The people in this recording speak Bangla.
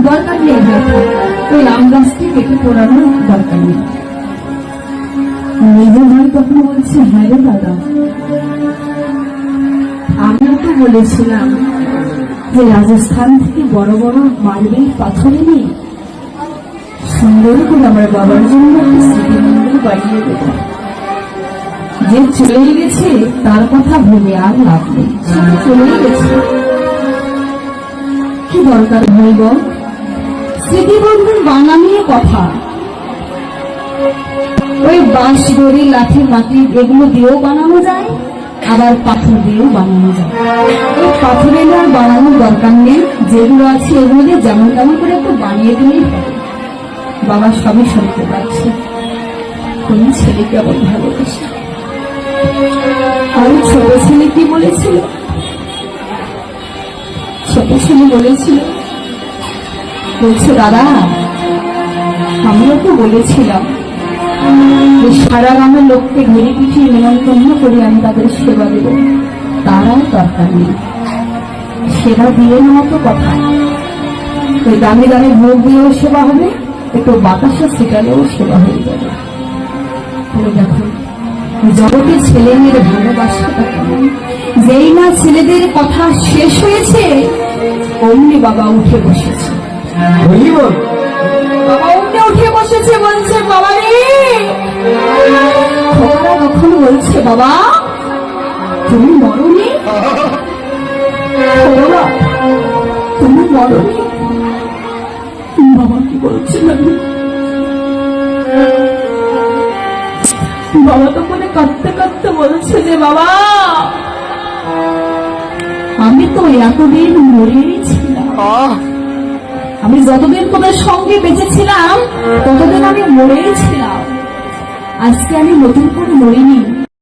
দরকার নেই ওই আম গাছটি কেটে পোড়ানোর দরকার নেই। নিজের ভাই তখন বলছে হ্যাঁ রে দাদা। আমিও তো বলেছিলাম যে রাজস্থান থেকে বড় বড় মার্বেল পাথর এনে সুন্দর করে আমার বাবার জন্য একটা বানিয়ে দেবো। যে চলে গেছে, তার কথা ভেবে আর লাভ নেই। সে তো চলেই গেছে। কি দরকার ভাই বল? স্মৃতিবন্ধুর বানানিয়ে কথা। ওই বাঁশ দড়ি লাঠি মাটি এগুলো দিয়েও বানানো যায়, আবার পাথর দিয়েও বানানো যায়। এই পাথরের আর বানানোর দরকার নেই, যেগুলো আছে এগুলো দিয়ে যেমন তেমন করে একটু বানিয়ে দিলেই বাবা সবই শুনতে পাচ্ছে। কোন ছেলেকে আবার ভালোবাসে? আর ছোট ছেলে কি বলেছিল? ছোট ছেলে বলেছিল বলছে দাদা আমিও তো বলেছিলাম সারা গ্রামের লোককে ঘুরে পিছিয়ে নিমন্ত্রণ করে আমি তাদের সেবা দেব। তারাও দরকার নেই। সেবা দিয়ে নেওয়া তো কথা। ওই দামে দামে ভোগ দিয়েও সেবা হবে, একটু বাতাসে ছিটালেও সেবা হয়ে যাবে। দেখো, জগতের ছেলে মেয়ের ভালোবাসাটা যেই না ছেলেদের কথা শেষ হয়েছে, অমনি বাবা উঠে বসেছে। বলি বাবা অমনি উঠে বসেছে বলছে বাবা রে তখন বলছে বাবা? তুমি মরনি? খোকা তুমি মরনি? বাবা কি বলছে বাবা তখন কাঁদতে কাঁদতে বলছে যে বাবা আমি তো এতদিন মরেই ছিলাম। আমি যতদিন তোদের সঙ্গে বেঁচেছিলাম ততদিন আমি মরেই ছিলাম। আজকে আমি নতুন করে মরিনি।